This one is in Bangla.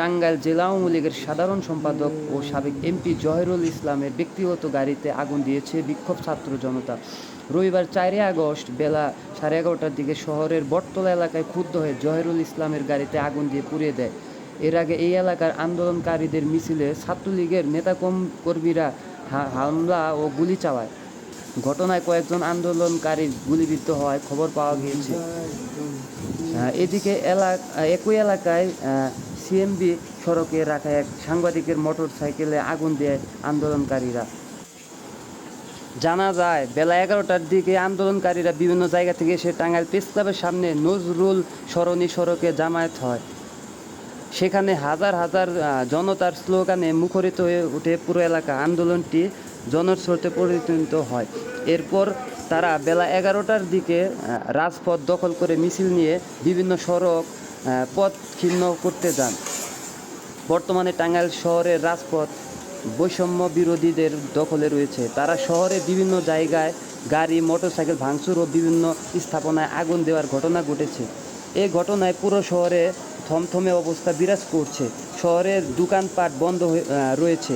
টাঙ্গাইল জেলা আওয়ামী লীগের সাধারণ সম্পাদক ও সাবেক এমপি জহিরুল ইসলামের ব্যক্তিগত গাড়িতে আগুন দিয়েছে বিক্ষোভ ছাত্র জনতা। রবিবার চারই আগস্ট বেলা সাড়ে এগারোটার দিকে শহরের বটতলা এলাকায় ক্ষুব্ধ হয়ে জহিরুল ইসলামের গাড়িতে আগুন দিয়ে পুড়িয়ে দেয়। এর আগে এই এলাকার আন্দোলনকারীদের মিছিলে ছাত্রলীগের নেতাকম কর্মীরা হামলা ও গুলি চালায়। ঘটনায় কয়েকজন আন্দোলনকারী গুলিবিদ্ধ হওয়ায় খবর পাওয়া গিয়েছে। এদিকে এলাকা একই এলাকায় সিএমবি সড়কে রাখা এক সাংবাদিকের মোটর সাইকেলে আগুন দেয় আন্দোলনকারীরা। জানা যায়, বেলা এগারোটার দিকে আন্দোলনকারীরা বিভিন্ন জায়গা থেকে এসে টাঙ্গাইল প্রেস ক্লাবের সামনে নজরুল সরণি সড়কে জামায়াত হয়। সেখানে হাজার হাজার জনতার স্লোগানে মুখরিত হয়ে ওঠে পুরো এলাকা। আন্দোলনটি জনস্রোতে পরিণত হয়। এরপর তারা বেলা এগারোটার দিকে রাজপথ দখল করে মিছিল নিয়ে বিভিন্ন সড়ক পথ ছিন্ন করতে যান। বর্তমানে টাঙ্গাইল শহরের রাজপথ বৈষম্য বিরোধীদের দখলে রয়েছে। তারা শহরে বিভিন্ন জায়গায় গাড়ি, মোটরসাইকেল ভাঙচুর ও বিভিন্ন স্থাপনায় আগুন দেওয়ার ঘটনা ঘটেছে। এই ঘটনায় পুরো শহরে থমথমে অবস্থা বিরাজ করছে। শহরের দোকানপাট বন্ধ রয়েছে।